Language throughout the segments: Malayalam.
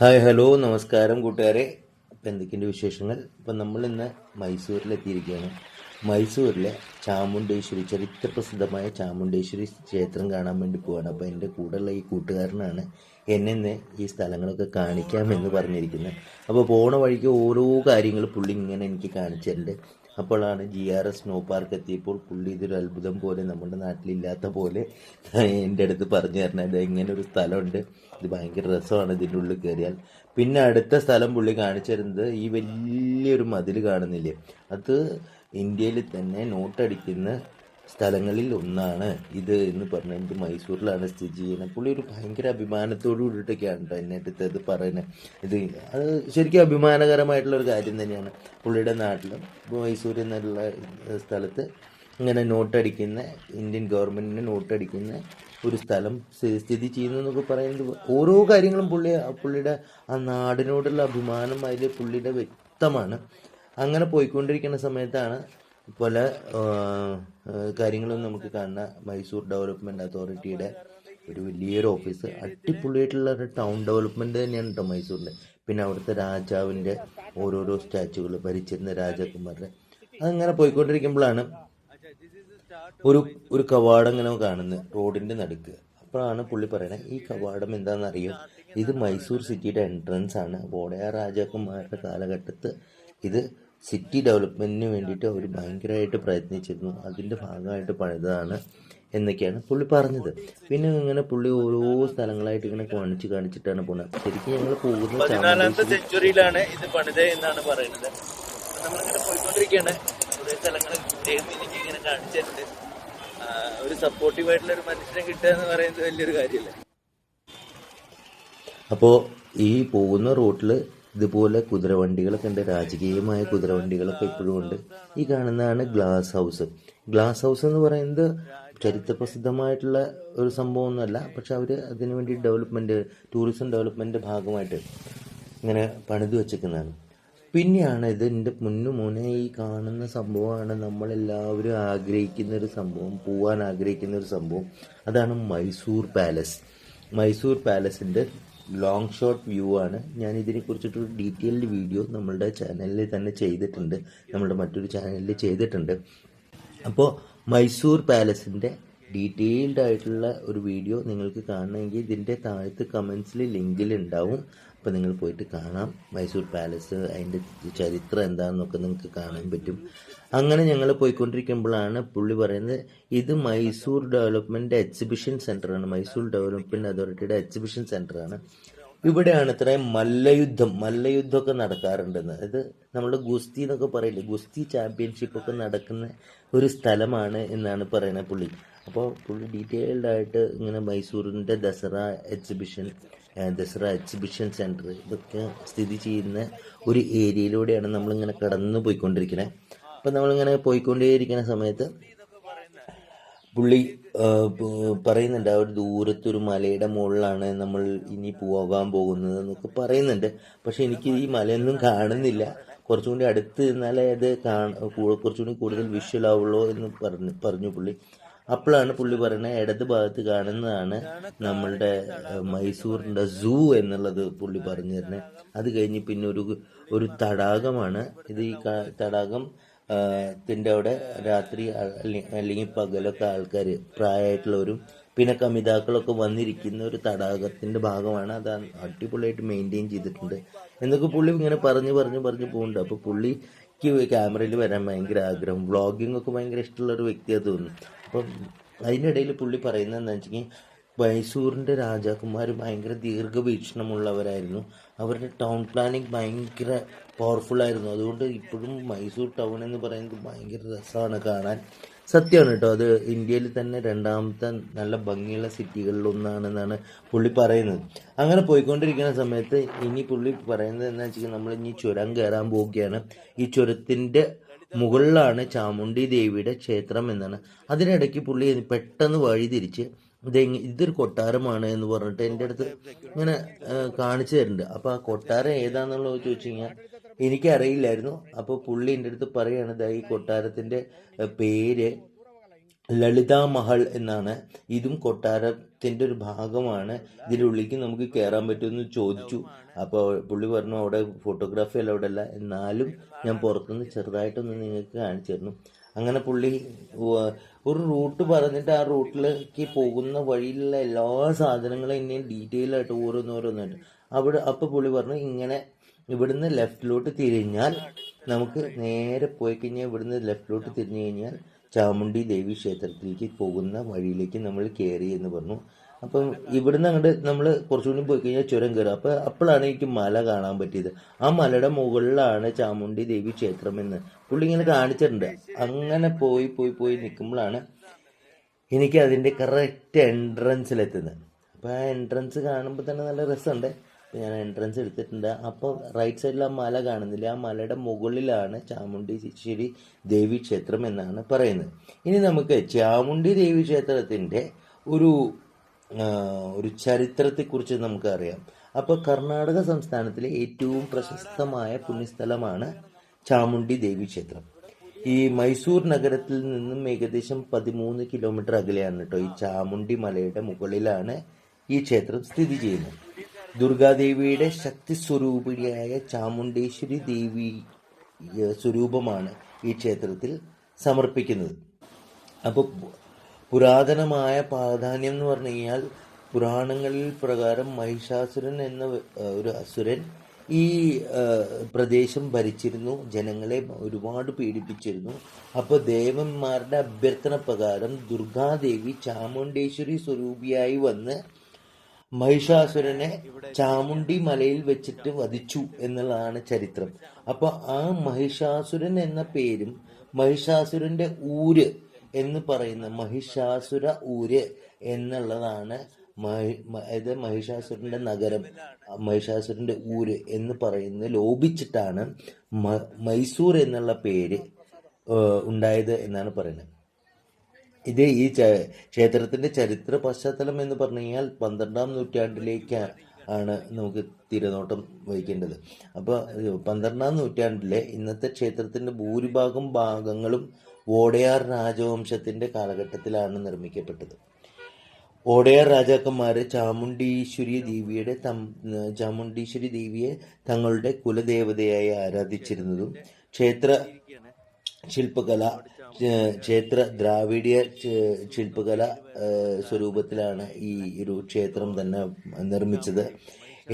ഹായ് ഹലോ നമസ്കാരം കൂട്ടുകാരെ. അപ്പം എന്തൊക്കെയുണ്ട് വിശേഷങ്ങൾ? ഇപ്പം നമ്മൾ ഇന്ന് മൈസൂരിലെത്തിയിരിക്കുകയാണ്. മൈസൂരിലെ ചാമുണ്ടേശ്വരി ചരിത്ര പ്രസിദ്ധമായ ചാമുണ്ടേശ്വരി ക്ഷേത്രം കാണാൻ വേണ്ടി പോവാണ്. അപ്പോൾ എന്റെ കൂടെയുള്ള ഈ കൂട്ടുകാരനാണ് എന്നെന്ന ഈ സ്ഥലങ്ങളൊക്കെ കാണിക്കാമെന്ന് പറഞ്ഞിരിക്കുന്നത്. അപ്പോൾ പോണ വഴിക്ക് ഓരോ കാര്യങ്ങൾ പുള്ളി ഇങ്ങനെ എനിക്ക് കാണിച്ചിട്ടുണ്ട്. അപ്പോഴാണ് G R S snow park എത്തിയപ്പോൾ പുള്ളി ഇതൊരു അത്ഭുതം പോലെ നമ്മുടെ നാട്ടിലില്ലാത്ത പോലെ എന്റെ അടുത്ത് പറഞ്ഞു തരണത് ഇങ്ങനെ ഒരു സ്ഥലമുണ്ട്. ഇത് ഭയങ്കര രസമാണ് ഇതിന്റെ ഉള്ളിൽ കയറിയാൽ. പിന്നെ അടുത്ത സ്ഥലം പുള്ളി കാണിച്ചു തരുന്നത് ഈ വലിയൊരു മതിൽ കാണുന്നില്ലേ? അത് ഇന്ത്യയിൽ തന്നെ നോട്ടടിക്കുന്ന സ്ഥലങ്ങളിൽ ഒന്നാണ് ഇത് എന്ന് പറഞ്ഞിട്ട് മൈസൂരിലാണ് സ്ഥിതി ചെയ്യുന്നത്. പുള്ളി ഒരു ഭയങ്കര അഭിമാനത്തോടു കൂടിയിട്ടൊക്കെയാണ് കേട്ടോ എന്നെ അടുത്ത് ഇത് പറയുന്നത്. ഇത് അത് ശരിക്കും അഭിമാനകരമായിട്ടുള്ള ഒരു കാര്യം തന്നെയാണ്. പുള്ളിയുടെ നാട്ടിലും മൈസൂർ എന്നുള്ള സ്ഥലത്ത് ഇങ്ങനെ നോട്ടടിക്കുന്ന ഇന്ത്യൻ ഗവൺമെന്റിന് നോട്ടടിക്കുന്ന ഒരു സ്ഥലം സ്ഥിതി ചെയ്യുന്നു എന്നൊക്കെ പറയുന്നത് ഓരോ കാര്യങ്ങളും പുള്ളി പുള്ളിയുടെ ആ നാടിനോടുള്ള അഭിമാനം അതിൽ പുള്ളിയുടെ വ്യക്തമാണ്. അങ്ങനെ പോയിക്കൊണ്ടിരിക്കുന്ന സമയത്താണ് പല കാര്യങ്ങളും നമുക്ക് കാണുന്ന മൈസൂർ ഡെവലപ്മെന്റ് അതോറിറ്റിയുടെ ഒരു വലിയൊരു ഓഫീസ് അടിപൊളിയായിട്ടുള്ള ഒരു ടൗൺ ഡെവലപ്മെന്റ് തന്നെയാണ് കേട്ടോ മൈസൂരിന്റെ പിന്നെ അവിടുത്തെ രാജാവിന്റെ ഓരോരോ സ്റ്റാച്ചുകൾ ഭരിച്ചിരുന്ന രാജകുമാരുടെ അതങ്ങനെ പോയിക്കൊണ്ടിരിക്കുമ്പോഴാണ് ഒരു ഒരു കവാടം ഇങ്ങനെ കാണുന്നത് റോഡിന്റെ നടുക്ക്. അപ്പോഴാണ് പുള്ളി പറയുന്നത് ഈ കവാടം എന്താണെന്ന് അറിയാം ഇത് മൈസൂർ സിറ്റിയുടെ എൻട്രൻസ് ആണ്. വോടയാർ രാജാക്കന്മാരുടെ കാലഘട്ടത്ത് ഇത് സിറ്റി ഡെവലപ്മെന്റിന് വേണ്ടിയിട്ട് അവർ ഭയങ്കരമായിട്ട് പ്രയത്നിച്ചിരുന്നു. അതിന്റെ ഭാഗമായിട്ട് പണിതാണ് എന്നൊക്കെയാണ് പുള്ളി പറഞ്ഞത്. പിന്നെ ഇങ്ങനെ പുള്ളി ഓരോ സ്ഥലങ്ങളായിട്ട് ഇങ്ങനെ കാണിച്ച് കാണിച്ചിട്ടാണ് പോണത് ശരിക്കും ഞങ്ങൾ പോകുന്ന പതിനാലാമത്തെ സെഞ്ചുറിയിലാണ് ഇത് പണിത് എന്നാണ് പറയുന്നത്. അപ്പൊ നമ്മളിങ്ങനെ പോയിക്കൊണ്ടിരിക്കുകയാണ്. കുറേ സ്ഥലങ്ങൾ എനിക്ക് ഇങ്ങനെ കാണിച്ചിട്ടുണ്ട് ഒരു സപ്പോർട്ടീവ് ആയിട്ടുള്ള ഒരു മനുഷ്യനെ കിട്ടുക എന്ന് പറയുന്നത് വലിയൊരു കാര്യമല്ലേ? അപ്പോൾ ഈ പോകുന്ന റൂട്ടിൽ ഇതുപോലെ കുതിരവണ്ടികളൊക്കെ ഉണ്ട്. രാജകീയമായ കുതിരവണ്ടികളൊക്കെ ഇപ്പോഴും ഉണ്ട്. ഈ കാണുന്നതാണ് ഗ്ലാസ് ഹൗസ്. ഗ്ലാസ് ഹൗസ് എന്ന് പറയുന്നത് ചരിത്രപ്രസിദ്ധമായിട്ടുള്ള ഒരു സംഭവമൊന്നുമല്ല പക്ഷെ അവർ അതിനുവേണ്ടി ഡെവലപ്മെന്റ് ടൂറിസം ഡെവലപ്മെന്റ് ഭാഗമായിട്ട് ഇങ്ങനെ പണിത് വെച്ചേക്കുന്നതാണ് പിന്നെയാണ് ഇത് എന്റെ മുന്നു മുന്നേ ഈ കാണുന്ന സംഭവമാണ് നമ്മളെല്ലാവരും ആഗ്രഹിക്കുന്ന ഒരു സംഭവം പോവാൻ ആഗ്രഹിക്കുന്ന ഒരു സംഭവം. അതാണ് മൈസൂർ പാലസ്. മൈസൂർ പാലസിന്റെ ലോങ് ഷോട്ട് വ്യൂ ആണ്. ഞാൻ ഇതിനെ കുറിച്ചിട്ടൊരു ഡീറ്റെയിൽഡ് വീഡിയോ നമ്മളുടെ ചാനലിൽ തന്നെ ചെയ്തിട്ടുണ്ട്. നമ്മളുടെ മറ്റൊരു ചാനലിൽ ചെയ്തിട്ടുണ്ട്. അപ്പോൾ മൈസൂർ പാലസിന്റെ ഡീറ്റെയിൽഡ് ആയിട്ടുള്ള ഒരു വീഡിയോ നിങ്ങൾക്ക് കാണണമെങ്കിൽ ഇതിന്റെ താഴത്ത് കമൻസിൽ ലിങ്കിൽ ഉണ്ടാവും. അപ്പോൾ നിങ്ങൾ പോയിട്ട് കാണാം. മൈസൂർ പാലസ് അതിന്റെ ചരിത്രം എന്താണെന്നൊക്കെ നിങ്ങൾക്ക് കാണാൻ പറ്റും. അങ്ങനെ ഞങ്ങൾ പോയിക്കൊണ്ടിരിക്കുമ്പോഴാണ് പുള്ളി പറയുന്നത് ഇത് മൈസൂർ ഡെവലപ്മെന്റ് എക്സിബിഷൻ സെന്ററാണ് മൈസൂർ ഡെവലപ്മെന്റ് അതോറിറ്റിയുടെ എക്സിബിഷൻ സെന്ററാണ് ഇവിടെയാണ് ഇത്രയും മല്ലയുദ്ധം മല്ലയുദ്ധമൊക്കെ നടക്കാറുണ്ടെന്ന്. അതായത് നമ്മുടെ ഗുസ്തി എന്നൊക്കെ പറയില്ലേ? ഗുസ്തി ചാമ്പ്യൻഷിപ്പ് ഒക്കെ നടക്കുന്ന ഒരു സ്ഥലമാണ് എന്നാണ് പറയുന്നത് പുള്ളി. അപ്പോൾ പുള്ളി ഡീറ്റെയിൽഡ് ആയിട്ട് ഇങ്ങനെ മൈസൂരിന്റെ Dasara exhibition Dasara exhibition centre ഇതൊക്കെ സ്ഥിതി ചെയ്യുന്ന ഒരു ഏരിയയിലൂടെയാണ് നമ്മളിങ്ങനെ കടന്നു പോയിക്കൊണ്ടിരിക്കുന്നത് അപ്പം നമ്മളിങ്ങനെ പോയിക്കൊണ്ടേയിരിക്കുന്ന സമയത്ത് പുള്ളി പറയുന്നുണ്ട് ആ ഒരു ദൂരത്ത് ഒരു മലയുടെ മുകളിലാണ് നമ്മൾ ഇനി പോകാൻ പോകുന്നത് എന്നൊക്കെ പറയുന്നുണ്ട്. പക്ഷെ എനിക്ക് ഈ മലയൊന്നും കാണുന്നില്ല. കുറച്ചും കൂടി അടുത്ത് നിന്നാലേ അത് കാണ കുറച്ചുകൂടി കുറച്ചും കൂടി കൂടുതൽ വിഷ്വൽ ആവുള്ളൂ എന്ന് പറഞ്ഞു പറഞ്ഞു പുള്ളി. അപ്പോഴാണ് പുള്ളി പറയുന്നത് ഇടത് ഭാഗത്ത് കാണുന്നതാണ് നമ്മളുടെ മൈസൂറിന്റെ സൂ എന്നുള്ളത് പുള്ളി പറഞ്ഞു തരുന്നത്. അത് കഴിഞ്ഞ് പിന്നെ ഒരു ഒരു തടാകമാണ്. ഇത് ഈ തടാകം ത്തിന്റെ അവിടെ രാത്രി അല്ലെങ്കിൽ പകലൊക്കെ ആൾക്കാർ പ്രായമായിട്ടുള്ളവരും പിന്നെ കമിതാക്കളൊക്കെ വന്നിരിക്കുന്ന ഒരു തടാകത്തിന്റെ ഭാഗമാണ്. അത് അടിപൊളിയായിട്ട് മെയിന്റെയിൻ ചെയ്തിട്ടുണ്ട്. എന്നൊക്കെ പുള്ളി ഇങ്ങനെ പറഞ്ഞു പറഞ്ഞു പറഞ്ഞു പോകുന്നുണ്ട്. അപ്പോൾ പുള്ളിക്ക് ക്യാമറയിൽ വരാൻ ഭയങ്കര ആഗ്രഹം. വ്ളോഗിംഗ് ഒക്കെ ഭയങ്കര ഇഷ്ടമുള്ള ഒരു വ്യക്തിയാ തോന്നുന്നു. അപ്പം അതിനിടയിൽ പുള്ളി പറയുന്നത് എന്താ വെച്ചെങ്കിൽ മൈസൂറിന്റെ രാജാക്കന്മാർ ഭയങ്കര ദീർഘവീക്ഷണമുള്ളവരായിരുന്നു. അവരുടെ ടൗൺ പ്ലാനിങ് ഭയങ്കര പവർഫുള്ളായിരുന്നു അതുകൊണ്ട് ഇപ്പോഴും മൈസൂർ ടൗൺ എന്ന് പറയുന്നത് ഭയങ്കര രസമാണ് കാണാൻ. സത്യമാണ് കേട്ടോ അത് ഇന്ത്യയിൽ തന്നെ രണ്ടാമത്തെ നല്ല ഭംഗിയുള്ള സിറ്റികളിൽ ഒന്നാണെന്നാണ് പുള്ളി പറയുന്നത്. അങ്ങനെ പോയിക്കൊണ്ടിരിക്കുന്ന സമയത്ത് ഇനി പുള്ളി പറയുന്നത് എന്താ വെച്ചാൽ നമ്മൾ ഇനി ചുരം കയറാൻ പോവുകയാണ്. ഈ ചുരത്തിന്റെ മുകളിലാണ് ചാമുണ്ഡി ദേവിയുടെ ക്ഷേത്രം എന്നാണ്. അതിനിടയ്ക്ക് പുള്ളി പെട്ടെന്ന് വഴി തിരിച്ച് ഇത് ഇതൊരു കൊട്ടാരമാണ് എന്ന് പറഞ്ഞിട്ട് എന്റെ അടുത്ത് ഇങ്ങനെ കാണിച്ചു തരുന്നുണ്ട്. അപ്പോൾ ആ കൊട്ടാരം ഏതാണെന്നുള്ളത് ചോദിച്ചു കഴിഞ്ഞാൽ എനിക്കറിയില്ലായിരുന്നു. അപ്പോൾ പുള്ളി എന്റെ അടുത്ത് പറയാണ് ദാ ഈ കൊട്ടാരത്തിന്റെ പേര് ലളിതാ മഹൾ എന്നാണ്. ഇതും കൊട്ടാരത്തിന്റെ ഒരു ഭാഗമാണ്. ഇതിലുള്ളിക്ക് നമുക്ക് കയറാൻ പറ്റുമെന്ന് ചോദിച്ചു. അപ്പോൾ പുള്ളി പറഞ്ഞു അവിടെ ഫോട്ടോഗ്രാഫി അല്ല അവിടെ അല്ല. എന്നാലും ഞാൻ പുറത്തുനിന്ന് ചെറുതായിട്ടൊന്ന് നിങ്ങൾക്ക് കാണിച്ചു അങ്ങനെ പുള്ളി ഒരു റൂട്ട് പറഞ്ഞിട്ട് ആ റൂട്ടിലേക്ക് പോകുന്ന വഴിയിലുള്ള എല്ലാ സാധനങ്ങളും ഇനിയും ഡീറ്റെയിൽ ആയിട്ട് ഓരോന്നോരോന്നായിട്ട്. അവിടെ അപ്പോൾ പുള്ളി പറഞ്ഞു ഇങ്ങനെ ഇവിടുന്ന് ലെഫ്റ്റിലോട്ട് തിരിഞ്ഞാൽ നമുക്ക് നേരെ പോയി കഴിഞ്ഞാൽ ഇവിടുന്ന് ലെഫ്റ്റിലോട്ട് തിരിഞ്ഞു കഴിഞ്ഞാൽ ചാമുണ്ഡി ദേവി ക്ഷേത്രത്തിലേക്ക് പോകുന്ന വഴിയിലേക്ക് നമ്മൾ കയറി എന്ന് പറഞ്ഞു. അപ്പം ഇവിടുന്ന് അങ്ങോട്ട് നമ്മൾ കുറച്ചുകൂടി പോയി കഴിഞ്ഞാൽ ചുരം കയറും അപ്പം അപ്പോഴാണ് എനിക്ക് മല കാണാൻ പറ്റിയത്. ആ മലയുടെ മുകളിലാണ് ചാമുണ്ഡി ദേവി ക്ഷേത്രം എന്ന് പുള്ളി ഇങ്ങനെ കാണിച്ചിട്ടുണ്ട്. അങ്ങനെ പോയി പോയി പോയി നിൽക്കുമ്പോഴാണ് എനിക്ക് അതിന്റെ കറക്റ്റ് എൻട്രൻസിലെത്തുന്നത് അപ്പോൾ ആ എൻട്രൻസ് കാണുമ്പോൾ തന്നെ നല്ല രസമുണ്ട്. അപ്പോൾ ഞാൻ എൻട്രൻസ് എടുത്തിട്ടുണ്ട്. അപ്പോൾ റൈറ്റ് സൈഡിൽ ആ മല കാണുന്നില്ല. ആ മലയുടെ മുകളിലാണ് ചാമുണ്ഡീശ്വരി ദേവി ക്ഷേത്രം എന്നാണ് പറയുന്നത്. ഇനി നമുക്ക് ചാമുണ്ടി ദേവി ക്ഷേത്രത്തിന്റെ ഒരു ഒരു ചരിത്രത്തെക്കുറിച്ച് നമുക്കറിയാം. അപ്പോൾ കർണാടക സംസ്ഥാനത്തിലെ ഏറ്റവും പ്രശസ്തമായ പുണ്യസ്ഥലമാണ് ചാമുണ്ഡി ദേവി ക്ഷേത്രം. ഈ മൈസൂർ നഗരത്തിൽ നിന്നും ഏകദേശം പതിമൂന്ന് കിലോമീറ്റർ അകലെയാണ് കേട്ടോ ഈ ചാമുണ്ഡി മലയുടെ മുകളിലാണ് ഈ ക്ഷേത്രം സ്ഥിതി ചെയ്യുന്നത്. ദുർഗാദേവിയുടെ ശക്തി സ്വരൂപിണിയായ ചാമുണ്ടേശ്വരി ദേവി സ്വരൂപമാണ് ഈ ക്ഷേത്രത്തിൽ സമർപ്പിക്കുന്നത്. അപ്പോൾ പുരാതനമായ പ്രാധാന്യം എന്ന് പറഞ്ഞു കഴിഞ്ഞാൽ പുരാണങ്ങളിൽ പ്രകാരം മഹിഷാസുരൻ എന്ന ഒരു അസുരൻ ഈ പ്രദേശം ഭരിച്ചിരുന്നു. ജനങ്ങളെ ഒരുപാട് പീഡിപ്പിച്ചിരുന്നു. അപ്പോൾ ദേവന്മാരുടെ അഭ്യർത്ഥന പ്രകാരം ദുർഗാദേവി ചാമുണ്ടേശ്വരി സ്വരൂപിയായി വന്ന് മഹിഷാസുരനെ ചാമുണ്ടി മലയിൽ വെച്ചിട്ട് വധിച്ചു എന്നുള്ളതാണ് ചരിത്രം. അപ്പൊ ആ മഹിഷാസുരൻ എന്ന പേരും മഹിഷാസുരന്റെ ഊര് എന്ന് പറയുന്ന മഹിഷാസുര ഊര് എന്നുള്ളതാണ് അതായത് മഹിഷാസുരന്റെ നഗരം. മഹിഷാസുരന്റെ ഊര് എന്ന് പറയുന്നത് ലോപിച്ചിട്ടാണ് മൈസൂർ എന്നുള്ള പേര് ഉണ്ടായത് എന്നാണ് പറയുന്നത്. ഇത് ഈ ക്ഷേത്രത്തിന്റെ ചരിത്ര പശ്ചാത്തലം എന്ന് പറഞ്ഞു കഴിഞ്ഞാൽ പന്ത്രണ്ടാം നൂറ്റാണ്ടിലേക്ക് ആണ് നമുക്ക് തിരനോട്ടം വഹിക്കേണ്ടത്. അപ്പോൾ പന്ത്രണ്ടാം നൂറ്റാണ്ടിലെ ഇന്നത്തെ ക്ഷേത്രത്തിന്റെ ഭൂരിഭാഗം ഭാഗങ്ങളും ഓടയാർ രാജവംശത്തിന്റെ കാലഘട്ടത്തിലാണ് നിർമ്മിക്കപ്പെട്ടത്. ഓടയാർ രാജാക്കന്മാര് ചാമുണ്ടീശ്വരി ദേവിയുടെ തം ചാമുണ്ടീശ്വരി ദേവിയെ തങ്ങളുടെ കുലദേവതയായി ആരാധിച്ചിരുന്നതും ക്ഷേത്ര ശില്പകല ക്ഷേത്ര ദ്രാവിഡിയ ശില്പകല സ്വരൂപത്തിലാണ് ഈ ഒരു ക്ഷേത്രം തന്നെ നിർമ്മിച്ചത്.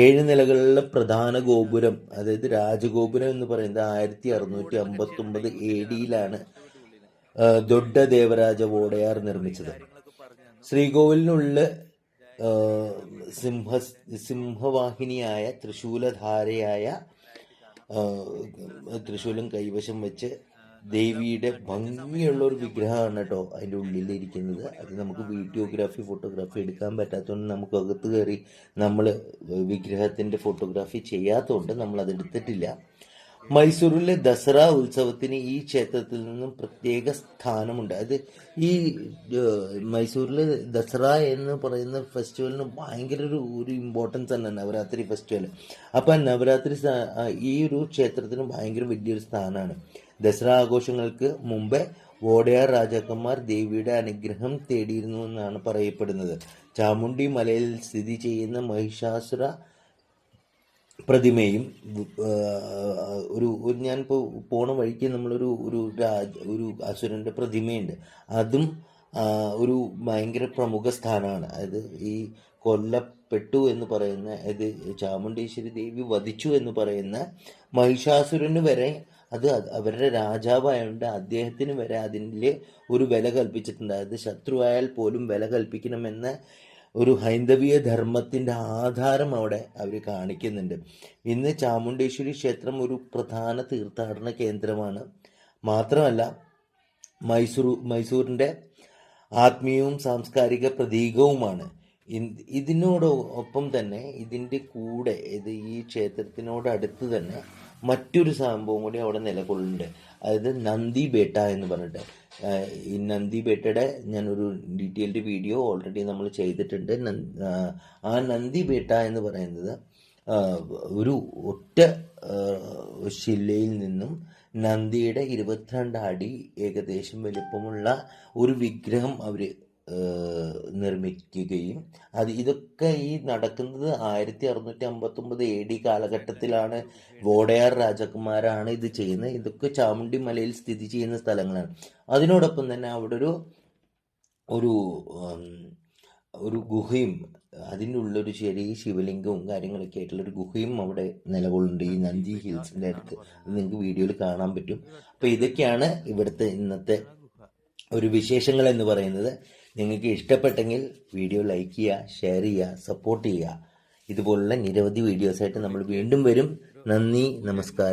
ഏഴ് നിലകളിലെ പ്രധാന ഗോപുരം അതായത് രാജഗോപുരം എന്ന് പറയുന്നത് ആയിരത്തി അറുന്നൂറ്റി അമ്പത്തി ഒമ്പത് എ ഡിയിലാണ് ദൊഡ്ഡ ദേവരാജ വോടയാർ നിർമ്മിച്ചത്. ശ്രീകോവിലിനുള്ള സിംഹ സിംഹവാഹിനിയായ തൃശൂലധാരയായ തൃശൂലും തൃശൂലം കൈവശം വെച്ച് ദേവിയുടെ ഭംഗിയുള്ള ഒരു വിഗ്രഹമാണ് കേട്ടോ അതിന്റെ ഉള്ളിലിരിക്കുന്നത്. അത് നമുക്ക് വീഡിയോഗ്രാഫി ഫോട്ടോഗ്രാഫി എടുക്കാൻ പറ്റാത്തതുകൊണ്ട് നമുക്ക് അകത്ത് കയറി നമ്മൾ വിഗ്രഹത്തിന്റെ ഫോട്ടോഗ്രാഫി ചെയ്യാത്തതുകൊണ്ട് നമ്മൾ അത് എടുത്തിട്ടില്ല. മൈസൂരിലെ ദസറ ഉത്സവത്തിന് ഈ ക്ഷേത്രത്തിൽ നിന്നും പ്രത്യേക സ്ഥാനമുണ്ട്. അത് ഈ മൈസൂരിലെ ദസറ എന്ന് പറയുന്ന ഫെസ്റ്റിവലിന് ഭയങ്കര ഒരു ഒരു ഇമ്പോർട്ടൻസ് ആണ് നവരാത്രി ഫെസ്റ്റിവൽ അപ്പം നവരാത്രി ഈ ഒരു ക്ഷേത്രത്തിന് ഭയങ്കര വലിയൊരു സ്ഥാനമാണ്. ദസറ ആഘോഷങ്ങൾക്ക് മുമ്പേ വോഡയാർ രാജാക്കന്മാർ ദേവിയുടെ അനുഗ്രഹം തേടിയിരുന്നു എന്നാണ് പറയപ്പെടുന്നത്. ചാമുണ്ടി മലയിൽ സ്ഥിതി ചെയ്യുന്ന മഹിഷാസുര പ്രതിമയും ഒരു ഞാനിപ്പോൾ പോണ വഴിക്ക് നമ്മളൊരു ഒരു രാജ ഒരു അസുരന്റെ പ്രതിമയുണ്ട്. അതും ഒരു ഭയങ്കര പ്രമുഖ സ്ഥാനമാണ്. അതായത് ഈ കൊല്ലപ്പെട്ടു എന്ന് പറയുന്ന ഇത് ചാമുണ്ടേശ്വരി ദേവി വധിച്ചു എന്ന് പറയുന്ന മഹിഷാസുരന് വരെ അത് അവരുടെ രാജാവായതുകൊണ്ട് അദ്ദേഹത്തിന് വരെ അതിന്റെ ഒരു വില കൽപ്പിച്ചിട്ടുണ്ട്. അതായത് ശത്രുവായാൽ പോലും വില കൽപ്പിക്കണമെന്ന ഒരു ഹൈന്ദവീയ ധർമ്മത്തിന്റെ ആധാരം അവിടെ അവർ കാണിക്കുന്നുണ്ട്. ഇന്ന് ചാമുണ്ടേശ്വരി ക്ഷേത്രം ഒരു പ്രധാന തീർത്ഥാടന കേന്ദ്രമാണ്. മാത്രമല്ല മൈസൂർ മൈസൂരിന്റെ ആത്മീയവും സാംസ്കാരിക പ്രതീകവുമാണ്. ഇതിനോടൊപ്പം തന്നെ ഇതിന്റെ കൂടെ ഇത് ഈ ക്ഷേത്രത്തിനോടടുത്ത് തന്നെ മറ്റൊരു സംഭവം കൂടി അവിടെ നിലകൊള്ളുന്നുണ്ട്. അതായത് നന്ദി ബേട്ട എന്ന് പറഞ്ഞിട്ട്. ഈ നന്ദി ബേട്ടയുടെ ഞാനൊരു ഡീറ്റെയിൽഡ് വീഡിയോ ഓൾറെഡി നമ്മൾ ചെയ്തിട്ടുണ്ട്. ആ നന്ദി ബേട്ട എന്ന് പറയുന്നത് ഒരു ഒറ്റ ശിലയിൽ നിന്നും നന്ദിയുടെ ഇരുപത്തിരണ്ട് അടി ഏകദേശം വലുപ്പമുള്ള ഒരു വിഗ്രഹം അവർ ആ, നിർമ്മിക്കുകയും അത് ഇതൊക്കെ ഈ നടക്കുന്നത് ആയിരത്തി അറുന്നൂറ്റി അമ്പത്തൊമ്പത് എ ഡി കാലഘട്ടത്തിലാണ് വോഡയാർ രാജകുമാരാണ് ഇത് ചെയ്യുന്നത്. ഇതൊക്കെ ചാമുണ്ടി മലയിൽ സ്ഥിതി ചെയ്യുന്ന സ്ഥലങ്ങളാണ്. അതിനോടൊപ്പം തന്നെ അവിടെ ഒരു ഒരു ഒരു ഗുഹയും അതിന്റെ ഉള്ളൊരു ചെറിയ ശിവലിംഗവും കാര്യങ്ങളൊക്കെ ആയിട്ടുള്ള ഒരു ഗുഹയും അവിടെ നിലകൊള്ളുന്നുണ്ട്. ഈ നന്ദി ഹിൽസിന്റെ അടുത്ത്. നിങ്ങൾക്ക് വീഡിയോയിൽ കാണാൻ പറ്റും. അപ്പോൾ ഇതൊക്കെയാണ് ഇവിടുത്തെ ഇന്നത്തെ ഒരു വിശേഷങ്ങൾ എന്ന് പറയുന്നത്. നിങ്ങൾക്ക് ഇഷ്ടപ്പെട്ടെങ്കിൽ വീഡിയോ ലൈക്ക് ചെയ്യുക ഷെയർ ചെയ്യുക സപ്പോർട്ട് ചെയ്യുക. ഇതുപോലുള്ള നിരവധി വീഡിയോസായിട്ട് നമ്മൾ വീണ്ടും വരും. നന്ദി നമസ്കാരം.